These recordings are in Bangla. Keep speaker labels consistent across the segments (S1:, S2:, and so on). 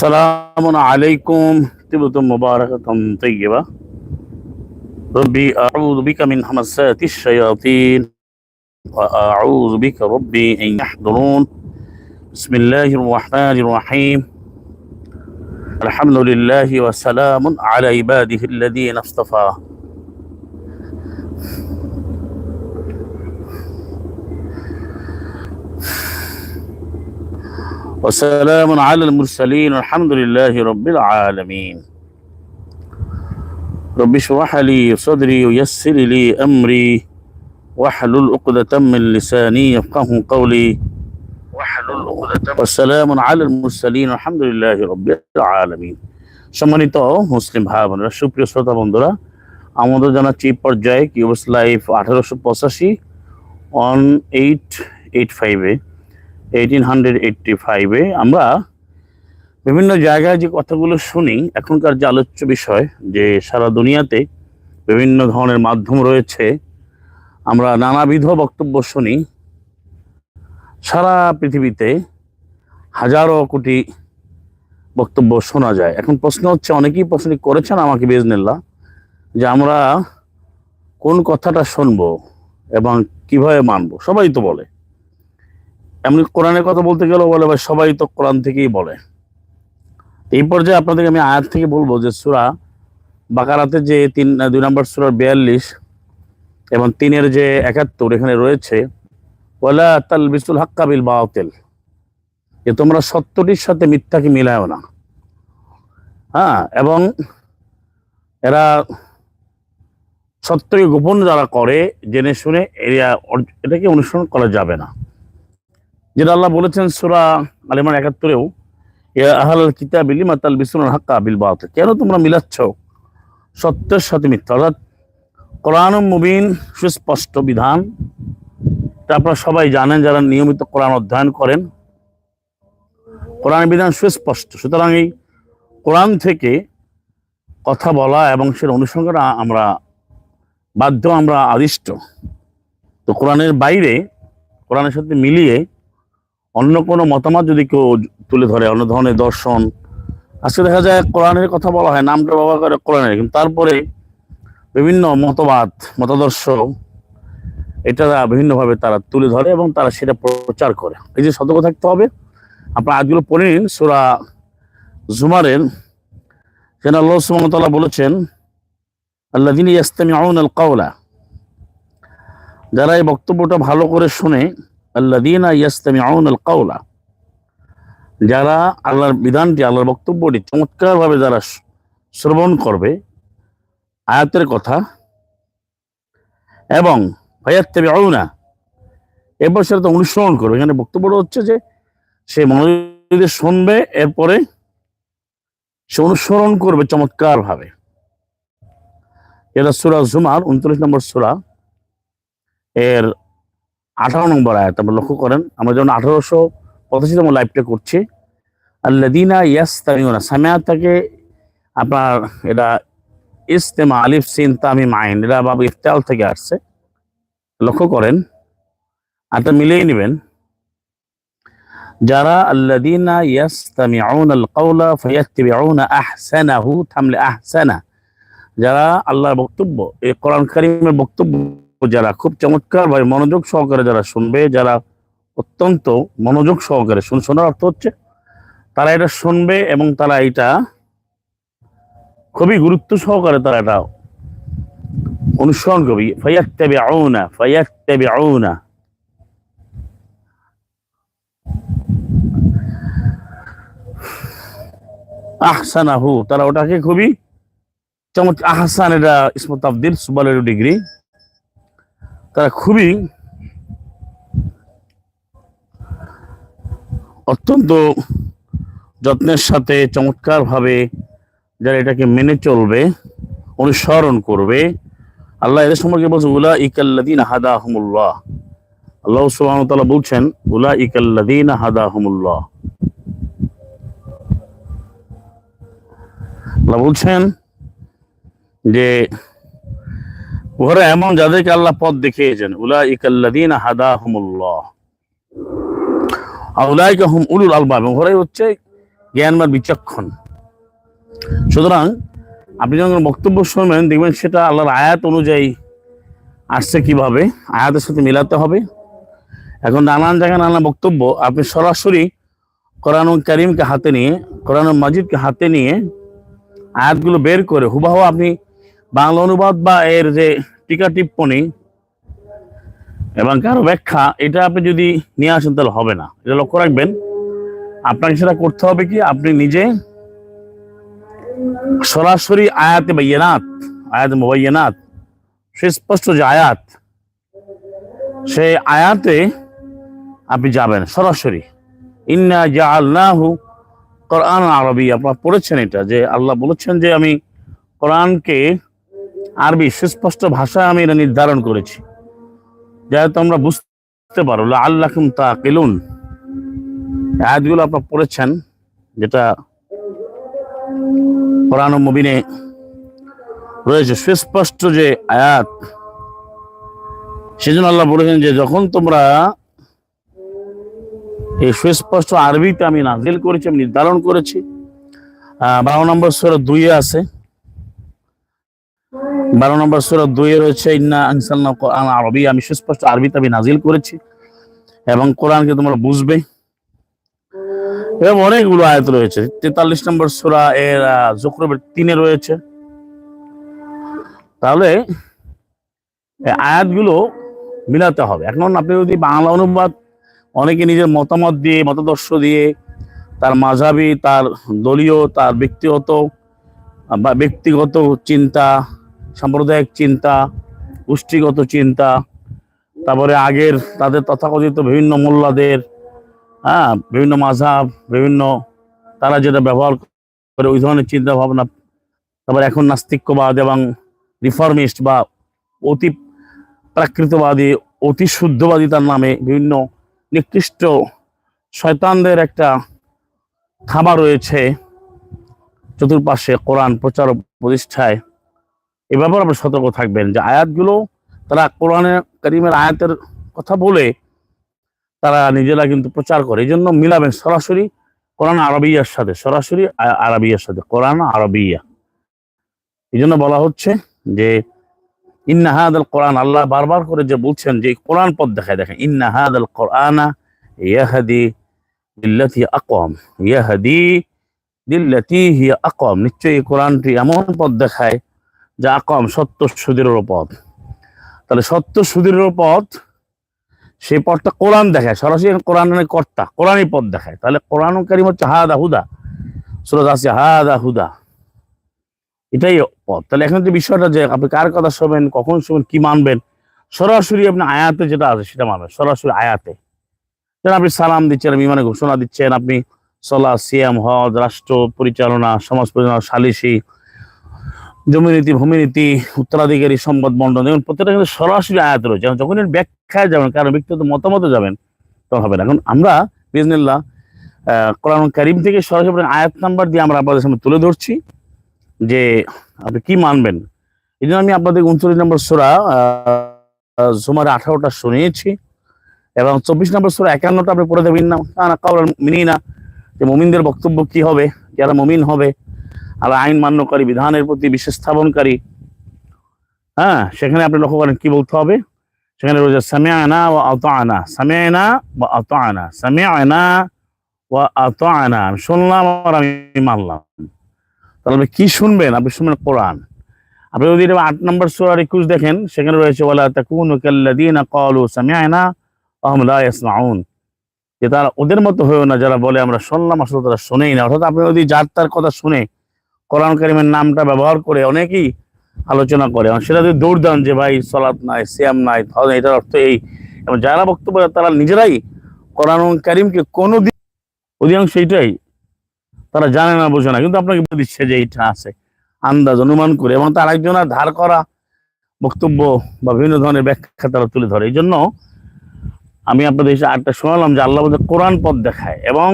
S1: سلام عليكم. طبتم مباركة طيبة. ربي أعوذ بك من همسات الشياطين وأعوذ بك ربي أن يحضرون. بسم الله الرحمن الرحيم. الحمد لله وسلام على عباده الذين اصطفى. وسلام على المرسلين والحمد لله رب العالمين رب اشرح لي صدري ويسر لي أمري واحلل عقدة من لساني يفقه قولي واحلل عقدة والسلام على المرسلين والحمد لله رب العالمين সম্মানিত মুসলিম ভাই বোনেরা সুপ্রিয় শ্রোতা বন্ধুরা আমাদের জানাচ্ছি এই পর্যায়ে কিউবস লাইফ আঠারোশো পঁচাশি ওয়ান এইট এইট ফাইভে এইটিন হান্ড্রেড এইটটি ফাইভে আমরা বিভিন্ন জায়গায় যে কথাগুলো শুনি, এখনকার যে আলোচ্য বিষয় যে সারা দুনিয়াতে বিভিন্ন ধরনের মাধ্যম রয়েছে, আমরা নানাবিধ বক্তব্য শুনি। সারা পৃথিবীতে হাজারো কোটি বক্তব্য শোনা যায়। এখন প্রশ্ন হচ্ছে, অনেকেই প্রশ্ন করেছেন আমাকে বেজনেল্লা যে আমরা কোন কথাটা শুনব এবং কীভাবে মানবো? সবাই তো বলে। এমনি কোরআনের কথা বলতে গেলেও বলে, ভাই, সবাই তো কোরআন থেকেই বলে। এই পর্যায়ে আপনাদেরকে আমি আয়াত থেকে বলব যে সুরা বাকারাতে যে তিন, দুই নম্বর সুরার বিয়াল্লিশ এবং তিনের যে একাত্তর এখানে রয়েছে ওলা তাল বিসুল হাক্কাবিল যে তোমরা সত্যটির সাথে মিথ্যাকে মিলায়ও না। হ্যাঁ এবং এরা সত্যকে গোপন যারা করে, জেনে শুনে এরা এটাকে অনুসরণ করা যাবে না। যেটা আল্লাহ বলেছেন সুরা আলিমান একাত্তরেও আহাল কিতাব মাতাল বিসুল হাক্কা বিল বাত কেন তোমরা মিলাচ্ছ? সত্যের সাথে মিথ্যা। অর্থাৎ কোরআন মুবিন সুস্পষ্ট বিধান। আপনারা সবাই জানেন যারা নিয়মিত কোরআন অধ্যয়ন করেন। কোরআন বিধান সুস্পষ্ট। সুতরাং এই কোরআন থেকে কথা বলা এবং সেটা অনুসরণ আমরা বাধ্য আমরা আদিষ্ট। তো কোরআনের বাইরে কোরআনের সাথে মিলিয়ে অন্য কোনো মতামত যদি কেউ তুলে ধরে, অন্য ধরনের দর্শন। আজকে দেখা যায় কোরআনের কথা বলা হয়, নামটা ব্যবহার করে কোরআনের। কিন্তু তারপরে বিভিন্ন মতবাদ, মতাদর্শ, এটা বিভিন্নভাবে তারা তুলে ধরে এবং তারা সেটা প্রচার করে। এই যে সতর্ক থাকতে হবে। আপনার আজগুলো পড়ে নিন, সুরা জুমারের। সেখানে আল্লাহ সুমতলা বলেছেন আল্লাহ দিন ইয়াস্তামি আউন আল কাউলা যারা এই বক্তব্যটা ভালো করে শুনে যারা আল্লাহর বিধানটি, আল্লাহর বক্তব্যটি চমৎকারভাবে যারা শ্রবণ করবে, আয়াতের কথা, এবং এরপর সেটা তো অনুসরণ করবে। এখানে বক্তব্যটা হচ্ছে যে, সে মনোযোগ শুনবে, এরপরে সে অনুসরণ করবে চমৎকারভাবে। এটা সুরা জুমার উনত্রিশ নম্বর সুরা। এর আঠারো নম্বর আয়াত আমরা লক্ষ্য করেন, আমরা যেমন আঠারোশো পঁচাশিতম লাইভটা করছি আল্লাদিনা ইয়াস তামিউনা সামিয়া থেকে আপনার এটা ইস্তেমা আলিফ সিন তামিম আইন, এটা বাবু ইফতাল থেকে আসছে। লক্ষ্য করেন আটা মিলিয়ে নেবেন, যারা আল্লাদিনা ইয়াস তামিউন আল কাউলা ফায়াত্তিবিউনা আহসানাহু থামলে আহসানা, যারা আল্লাহর বক্তব্য, এই কোরআন কারিমের বক্তব্য যারা খুব চমৎকার ভাবে মনোযোগ সহকারে যারা শুনবে, যারা অত্যন্ত মনোযোগ সহকারে শুন, শোনার অর্থ হচ্ছে তারা এটা শুনবে এবং তারা এটা খুবই গুরুত্ব সহকারে তারা এটা অনুসরণ করবে। ফাইয়াত্তাবি আউনা ফাইয়াত্তাবি আউনা আহসানাহু, তারা ওটাকে খুবই চমৎকার আহসান এটা ইসমত আব্দিল সুবালের ডিগ্রি। তারা খুবই অত্যন্ত যত্নের সাথে চমৎকার ভাবে যারা এটাকে মেনে চলবে, অনুসরণ করবে, আল্লাহ এদের সম্পর্কে বলছে উলা ইকাল্লাদিন হাদা আহমুল্লাহ আল্লাহ সুবাহতাল্লাহ বলছেন উলা ইকাল্লাদিন হাদা আহমুল্লাহ আল্লাহ বলছেন যে ওরা এমন যাদেরকে আল্লাহ পথ দেখিয়েছেন উলা ইকাল্লাদিন হাদা হুমুল্লাহ আউলাইকা হুম উলুল আলবাব ওরাই হচ্ছে জ্ঞান বা বিচক্ষণ। সুতরাং আপনি যখন বক্তব্য শুনবেন, দেখবেন সেটা আল্লাহর আয়াত অনুযায়ী আসছে কীভাবে, আয়াতের সাথে মিলাতে হবে। এখন নানান জায়গায় নানা বক্তব্য আপনি সরাসরি কোরআন করিমকে হাতে নিয়ে কোরআন মাজিদকে হাতে নিয়ে আয়াতগুলো বের করে হুবাহু আপনি বাংলা অনুবাদ বা এর যে টিকা টিপ্পণী এবং কারও ব্যাখ্যা, এটা আপনি যদি নিয়ে আসেন তাহলে হবে না। এটা লক্ষ্য রাখবেন। আপনাকে সেটা করতে হবে কি, আপনি নিজে সরাসরি আয়াতে বাইয়ানাত, আয়াত মুবাইয়ানাত সুস্পষ্ট যে আয়াত, সে আয়াতে আপনি যাবেন সরাসরি। ইন্না যা জাআলনাহু কোরআন আরবি আপনারা পড়েছেন এটা যে আল্লাহ বলেছেন যে আমি কোরআনকে আরবি সুস্পষ্ট ভাষায় আমি এটা নির্ধারণ করেছি। যাতে তোমরা বুঝতে পারো আল্লাহ তা কেলুন আয়াতগুলো আপনারা পড়েছেন, যেটা ও মুবিনে রয়েছে। সুস্পষ্ট যে আয়াত, সেজন্য আল্লাহ বলেছেন যে যখন তোমরা এই সুস্পষ্ট আরবিতে আমি নাজিল করেছি, আমি নির্ধারণ করেছি বারো নম্বর সুর দুই আছে বারো নম্বর সুর দুই রয়েছে আরবি। আমি সুস্পষ্ট আরবিতে আমি নাজিল করেছি এবং কোরআনকে তোমরা বুঝবে। এবং অনেকগুলো আয়াত রয়েছে। তেতাল্লিশ নম্বর সুরা এর জুকরবের তিনে রয়েছে। তাহলে আয়াতগুলো মিলাতে হবে। এখন আপনি যদি বাংলা অনুবাদ, অনেকে নিজের মতামত দিয়ে, মতাদর্শ দিয়ে, তার মাঝাবি, তার দলীয়, তার ব্যক্তিগত বা ব্যক্তিগত চিন্তা সাম্প্রদায়িক চিন্তা, গোষ্ঠীগত চিন্তা, তারপরে আগের তাদের তথাকথিত বিভিন্ন মোল্লাদের হ্যাঁ বিভিন্ন মাঝাব বিভিন্ন তারা যেটা ব্যবহার করে ওই ধরনের চিন্তা ভাবনা তারপরে এখন নাস্তিক্যবাদ এবং রিফর্মিস্ট বা অতি প্রাকৃতবাদী, অতি শুদ্ধবাদী তার নামে বিভিন্ন নিকৃষ্ট শয়তানদের একটা খাবার রয়েছে। চতুর্পাশে কোরআন প্রচার প্রতিষ্ঠায় এ ব্যাপারে আপনি সতর্ক থাকবেন যে আয়াতগুলো তারা কোরআনের করিমের আয়াতের কথা বলে তারা নিজেরা কিন্তু প্রচার করে। এই জন্য মিলাবেন সরাসরি কোরআন আরবিয়ার সাথে, সরাসরি আরবিয়ার সাথে, কোরআন আরবিয়া। এই জন্য বলা হচ্ছে যে ইন্নাহাদ কোরআন, আল্লাহ বারবার করে যে বলছেন যে কোরআন পথ দেখায়, দেখেন ইন্নাহাদ কোরআনা ইয়াহাদি দিল্লাতি আকম ইয়াহাদি দিল্লাতি হিয়া আকম নিশ্চয়ই কোরআনটি এমন পথ দেখায় যা আকম সত্য সুদৃঢ় পথ। তাহলে সত্য সুদৃঢ় পথ, সেই পথটা কোরআন দেখায়। সরাসরি কোরআনের কর্তা, কোরআনই পথ দেখায়। তাহলে কোরআন কারিম হচ্ছে হাদা হুদা। সুরত আছে হাদা হুদা। এটাই পথ। তাহলে এখন যে বিষয়টা যে আপনি কার কথা শুনবেন কখন শুনবেন কি মানবেন, সরাসরি আপনি আয়াতে যেটা আছে সেটা মানবেন, সরাসরি আয়াতে। যেন আপনি সালাম দিচ্ছেন বিমানে ঘোষণা দিচ্ছেন, আপনি সলা, সিয়াম, হজ, রাষ্ট্র পরিচালনা, সমাজ পরিচালনা, সালিসি জমিনীতি, ভূমিনীতি, উত্তরাধিকারী, সম্পদ বন্টন দেখুন প্রত্যেকটা কিন্তু সরাসরি আয়াত রয়েছে। যখন এর ব্যাখ্যায় যাবেন কারও ব্যক্তিগত মতামত যাবেন, তখন হবে না। এখন আমরা বিজনিল্লাহ কোরআন করিম থেকে সরাসরি আয়াত নাম্বার দিয়ে আমরা আপনাদের সামনে তুলে ধরছি যে আপনি কি মানবেন। এই জন্য আমি আপনাদের উনচল্লিশ নম্বর সোরা জুমার আঠারোটা শুনিয়েছি এবং চব্বিশ নম্বর সোরা একান্নটা আপনি পড়ে দেবেন না। কারণ মিনি না যে মমিনদের বক্তব্য কি হবে, যারা মমিন হবে আর আইন মান্যকারী, বিধানের প্রতি বিশ্বাস স্থাপনকারী। হ্যাঁ সেখানে আপনি লক্ষ্য করেন কি বলতে হবে? সেখানে রয়েছে সামিয়ানা ও আত আনা সামিয়ানা বা আনা সামিয়ানা ও আনা আমি শুনলাম আর আমি মানলাম। তাহলে কি শুনবেন? আপনি শুনবেন কোরআন। আপনি যদি এটা আট নম্বর সুরার একুশ দেখেন, সেখানে রয়েছে, ওয়ালা তাকুনু কাল্লাযীনা ক্বালু সামি'না ওয়া হুম লা ইয়াসমাউন। যে তারা ওদের মতো হয়েও না, যারা বলে, আমরা শুনলাম, আসলে তারা শুনেই না। অর্থাৎ আপনি যদি যার তার কথা শুনে কোরআন কারিমের নামটা ব্যবহার করে অনেকেই আলোচনা করে। সেটা যদি দৌড় দেন যে ভাই সলাৎ নাই, সিয়াম নাই এটার অর্থ এই। এবং যারা বক্তব্য তারা নিজেরাই কোরআন কারিমকে কোনো দিন অধিকাংশ এইটাই তারা জানে না, বোঝে না। কিন্তু আপনাকে বলে দিচ্ছে যে এইটা আছে, আন্দাজ, অনুমান করে। এবং তার একজনের ধার করা বক্তব্য বা বিভিন্ন ধরনের ব্যাখ্যা তারা তুলে ধরে। এই জন্য আমি আপনাদের এসে আটটা শোনালাম যে আল্লাহ কোরআন পথ দেখায়। এবং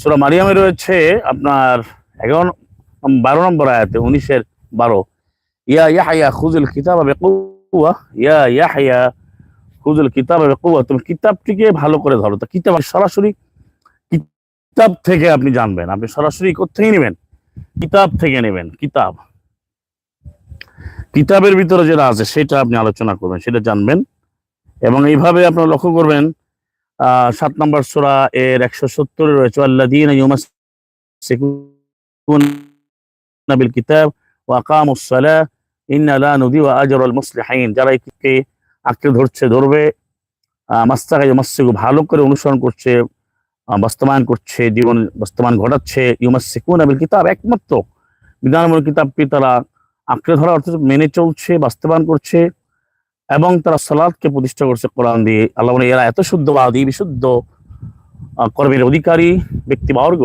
S1: সুরা মারিয়ামে রয়েছে আপনার এগারো বারো নম্বর আয়াতে, উনিশের বারো। ইয়া ইয়াহিয়া খুজুল কিতাব ইয়া ইয়াহিয়া খুজুল কিতাব বেকুয়া তুমি কিতাবটিকে ভালো করে ধরো। তো কিতাব সরাসরি কিতাব থেকে আপনি জানবেন। আপনি সরাসরি কোথেকে নেবেন? কিতাব থেকে নেবেন, কিতাব। কিতাবের ভিতরে যেটা আছে, সেটা আপনি আলোচনা করবেন, সেটা জানবেন। এবং এইভাবে আপনারা লক্ষ্য করবেন সাত নম্বর সোরা এর একশো সত্তরে রয়েছে আল্লাদিন বিল কিতাব ওয়াকামুস সালাহ ইন্না লা নুদিউ আজরাল মুসলিহিন যারা একে আঁকড়ে ধরছে, ধরবে মাস্তাকে মাস্তিকু ভালো করে অনুসরণ করছে বাস্তবায়ন করছে, জীবন বাস্তবায়ন ঘটাচ্ছে ইউমাসিকুন আবিল কিতাব, একমাত্র বিধানমূলক কিতাবকে তারা আঁকড়ে ধরা অর্থাৎ মেনে চলছে, বাস্তবায়ন করছে, এবং তারা সালাদকে প্রতিষ্ঠা করছে কোরআন দিয়ে। আল্লাহ এরা এত শুদ্ধবাদী, বিশুদ্ধ কর্মের অধিকারী, ব্যক্তিবর্গ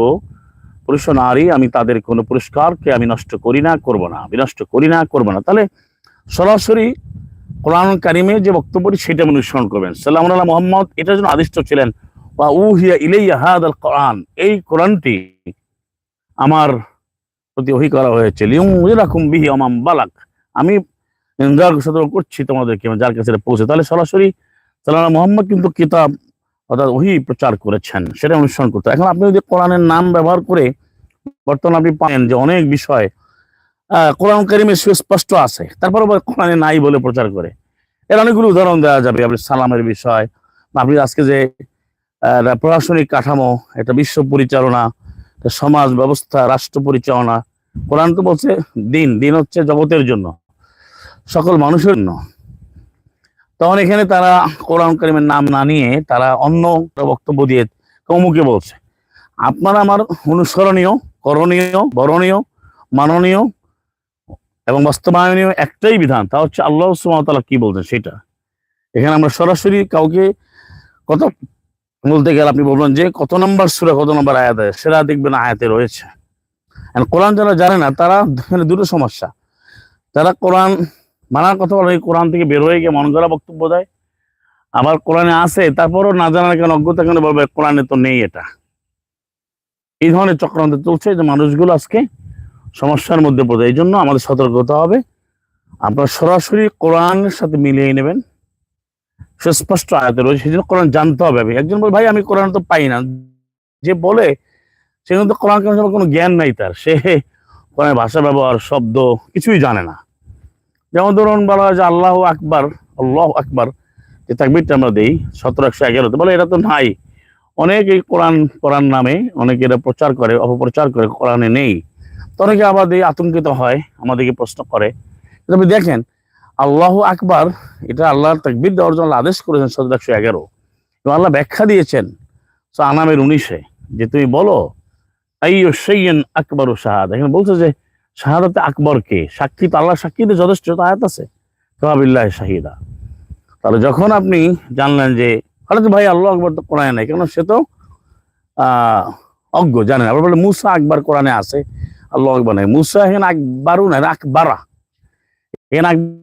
S1: পুরুষ নারী, আমি তাদের কোনো পুরস্কারকে আমি নষ্ট করি না, করব না বিনষ্ট করি না, করব না। তাহলে সরাসরি কোরআন কারিমে যে বক্তব্যটি, সেটা আমি অনুসরণ করবেন। সাল্লাম আল্লাহ মোহাম্মদ, এটার জন্য আদিষ্ট ছিলেন বা উহিয়া ইলাইয়া হাদ আল কোরআন এই কোরআনটি আমার প্রতি ওহি করা হয়েছে। লিউরাকুম বিহি আমাম বালাক আমি সতর্ক করছি তোমাদেরকে, যার কাছে পৌঁছে। তাহলে সরাসরি সাল্লাহ মোহাম্মদ কিন্তু কিতাব অর্থাৎ ওহি প্রচার করেছেন সেটা অনুসরণ করতে। এখন আপনি যদি কোরআনের নাম ব্যবহার করে বর্তমানে আপনি পাবেন যে অনেক বিষয় কোরআন কারিমে সুস্পষ্ট আছে তারপর কোরআনে নাই বলে প্রচার করে। এর অনেকগুলো উদাহরণ দেওয়া যাবে, আপনি সালামের বিষয় আপনি আজকে যে প্রশাসনিক কাঠামো, একটা বিশ্ব পরিচালনা সমাজ ব্যবস্থা, রাষ্ট্র পরিচালনা, কোরআন তো বলছে দিন দিন হচ্ছে জগতের জন্য, সকল মানুষের জন্য। তখন এখানে তারা কোরআন কারিমের নাম না নিয়ে তারা অন্য বক্তব্য দিয়ে কৌমুকে বলছে, আপনার আমার অনুসরণীয়, করণীয়, বরণীয়, মাননীয় এবং বাস্তবায়নীয় একটাই বিধান, তা হচ্ছে আল্লাহ সুমতলা কি বলছেন সেটা। এখানে আমরা সরাসরি কাউকে কত বলতে গেলে আপনি বলবেন যে কত নম্বর সুরে, কত নম্বর আয়াত আছে? সেটা দেখবেন আয়াতে রয়েছে। কোরআন যারা জানে না, তারা দুটো সমস্যা। তারা কোরআন মানার কথা বলে কোরআন থেকে বের হয়ে গিয়ে মন করা বক্তব্য দেয়, আবার কোরআনে আছে, তারপরও না জানার কেন অজ্ঞতা কেন বলবে, কোরআনে তো নেই এটা। এই ধরনের চক্রান্ত চলছে যে মানুষগুলো আজকে সমস্যার মধ্যে পড়ে। এই জন্য আমাদের সতর্ক হতে হবে। আপনার সরাসরি কোরআনের সাথে মিলিয়ে নেবেন। সুস্পষ্ট আয়াতে রয়েছে, সেই জন্য কোরআন জানতে হবে। আমি একজন বলে, ভাই, আমি কোরআন তো পাই না। যে বলে, সে কিন্তু কোরআন কেন কোনো জ্ঞান নাই তার। সে কোরআনের ভাষা, ব্যবহার, শব্দ কিছুই জানে না। যেমন ধরুন বলা হয় যে আল্লাহ আকবার আল্লাহ আকবার, যে তাকবিরটা আমরা দিই, সতেরো একশো এগারোতে বলে এটা তো নাই। অনেক এই কোরআন কোরআন নামে অনেকে এটা প্রচার করে, অপপ্রচার করে, কোরআনে নেই। তো অনেকে এই আতঙ্কিত হয়, আমাদেরকে প্রশ্ন করে। তবে দেখেন, আল্লাহ আকবার, এটা আল্লাহর তাকবির দেওয়ার জন্য আদেশ করেছেন সতেরো একশো এগারো। এবং আল্লাহ ব্যাখ্যা দিয়েছেন আনামের উনিশে, যে তুমি বলো আইয়ো সৈয়ন আকবর শাহাদ? এখানে বলছে যে শাহাদাতে আকবর কে সাক্ষী তো আল্লাহ সাক্ষীতে যথেষ্ট আয়াত আছে? কাবিল্লাহ শাহিদা। তাহলে যখন আপনি জানলেন যে, হঠাৎ ভাই আল্লাহ আকবর তো কোরআনে নাই কেন সে তো অজ্ঞ জানেন আবার বলে, মুসা আকবর কোরআনে আছে, আল্লাহ আকবর নাই। মুসা এখানে আকবরও নাই আকবারা। এখানে আকবর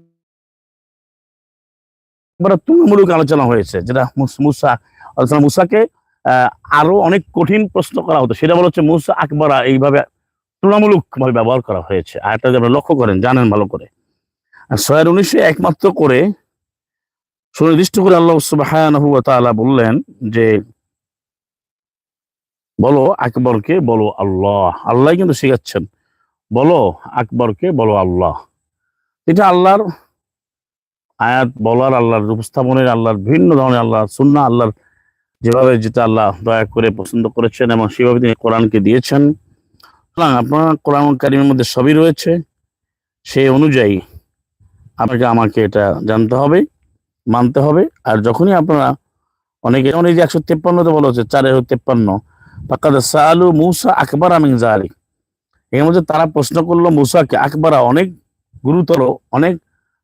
S1: তুলনামূলক আলোচনা হয়েছে, যেটা মুসা আলোচনা মুসাকে আরও অনেক কঠিন প্রশ্ন করা হতো। সেটা বলা হচ্ছে মুসা আকবরা, এইভাবে তুলনামূলক ভাবে ব্যবহার করা হয়েছে। আর এটা আপনারা লক্ষ্য করেন, জানেন ভালো করে। আর ছয়ের উনিশে একমাত্র করে সুনির্দিষ্ট করে আল্লাহ সুবহানাহু বললেন যে, বলো আকবরকে বলো আল্লাহ। আল্লাহ কিন্তু শিখাচ্ছেন, বলো আকবরকে বলো আল্লাহ। এটা আল্লাহর আয়াত বলার, আল্লাহর উপস্থাপনের, আল্লাহর বিভিন্ন ধরনের আল্লাহ সুন্না আল্লাহর যেভাবে যেটা আল্লাহ দয়া করে পছন্দ করেছেন এবং সেভাবে তিনি কোরআনকে দিয়েছেন। আপনার কোরআন কারিমের মধ্যে সবই রয়েছে। সেই অনুযায়ী আপনাকে, আমাকে এটা জানতে হবে, মানতে হবে। আর যখনই আপনারা অনেকে এই যে একশো তেপ্পান্নতে বলা হচ্ছে, চার তেপ্পান্ন। ফাকাদ সালু মুসা আকবর আমিন জালি এর মধ্যে তারা প্রশ্ন করল, মুসাকে আকবরা অনেক গুরুতর, অনেক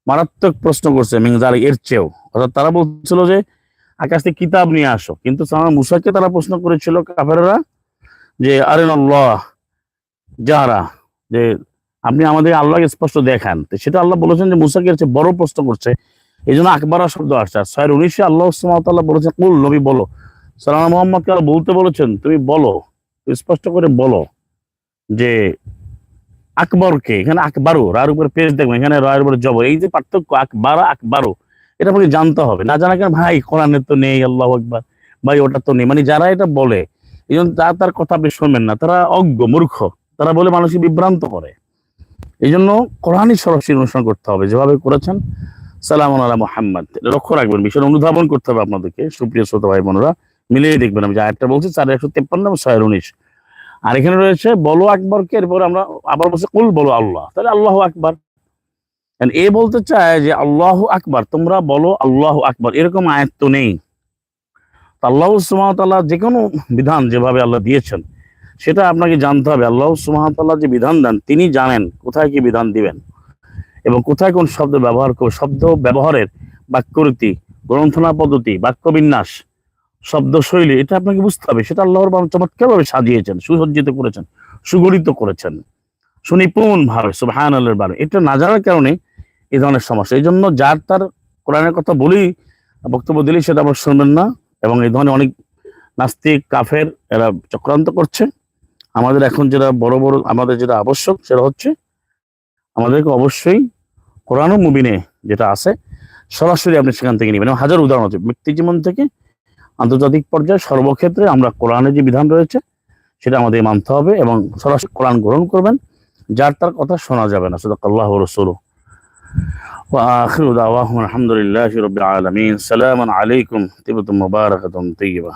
S1: মারাত্মক প্রশ্ন করছে মিংজারি এর চেয়েও। অর্থাৎ তারা বলছিল যে, আকাশ থেকে কিতাব নিয়ে আসো। কিন্তু সামা মুসাকে তারা প্রশ্ন করেছিল কাফেররা যে আরে আল্লাহ যারা, যে আপনি আমাদের আল্লাহকে স্পষ্ট দেখান। সেটা আল্লাহ বলেছেন যে মুসাকে চেয়ে বড় প্রশ্ন করছে। এই জন্য আকবরা শব্দ আসছে। আর ছয়ের উনিশে আল্লাহ সুমাতাল্লাহ বলেছেন, কুল, নবী, বলো। সালাম মোহাম্মদকে আল্লাহ বলতে বলেছেন, তুমি বলো। স্পষ্ট করে বলো যে আকবরকে এখানে আকবারও রার উপরে পেজ দেখবেন এখানে রায়ের উপরে জব এই যে পার্থক্য, আকবারা আকবারও এটা আপনাকে জানতে হবে। না জানা কেন, ভাই কোরআনের তো নেই, আল্লাহ আকবার। ভাই, ওটা তো নেই। মানে যারা এটা বলে এই জন্য তার কথা আপনি শুনবেন না। তারা অজ্ঞ, মূর্খ। তারা বলে মানুষকে বিভ্রান্ত করে। এই জন্য কোরআনই সরাসরি অনুসরণ করতে হবে। যেভাবে করেছেন সালাম আল্লাহ মোহাম্মদ। লক্ষ্য রাখবেন বিষয়টা অনুধাবন করতে হবে আপনাদেরকে। সুপ্রিয় শ্রোত ভাই বোনেরা, মিলিয়ে দেখবেন আমি যে বলছি, চার একশো তেপ্পান্ন ছয় উনিশ। আর এখানে রয়েছে, বলো আকবরকে, এরপরে আমরা আবার বলছি, কুল বলো আল্লাহ। তাহলে আল্লাহ আকবর। এ বলতে চায় যে, আল্লাহ আকবর, তোমরা বলো আল্লাহ আকবর। এরকম আয়াত তো নেই। আল্লাহ সুমাতাল্লাহ যে কোনো বিধান যেভাবে আল্লাহ দিয়েছেন সেটা আপনাকে জানতে হবে। আল্লাহ সুমাতাল্লাহ যে বিধান দেন, তিনি জানেন কোথায় কি বিধান দিবেন এবং কোথায় কোন শব্দ ব্যবহার করবে শব্দ ব্যবহারের বাক্যরীতি, গ্রন্থনা পদ্ধতি, বাক্যবিন্যাস শব্দ শৈলী এটা আপনাকে বুঝতে হবে। সেটা আল্লাহর চমৎকারভাবে সাজিয়েছেন, সুসজ্জিত করেছেন, সুগঠিত করেছেন। সুনিপুণ ভাবে সুবহান আল্লাহর বারে এটা না জানার কারণে এই ধরনের সমস্যা। এই জন্য যার তার কোরআনের কথা বলেই বক্তব্য দিলেই সেটা আবার শুনবেন না। এবং এই ধরনের অনেক নাস্তিক, কাফের, এরা চক্রান্ত করছে। আমাদের এখন যেটা বড় বড় আমাদের যেটা আবশ্যক সেটা হচ্ছে আমাদেরকে অবশ্যই কোরআন ও মুবিনে যেটা আছে সরাসরি আপনি সেখান থেকে নেবেন এবং হাজার উদাহরণ আছে ব্যক্তি জীবন থেকে আন্তর্জাতিক পর্যায়ে সর্বক্ষেত্রে আমরা কোরআনের যে বিধান রয়েছে সেটা আমাদের মানতে হবে এবং সরাসরি কোরআন গ্রহণ করবেন যার তার কথা শোনা যাবে না সুদাক আল্লাহ রসুল وآخر دعواهم الحمد لله رب العالمين سلاما عليكم طيبة مباركة طيبة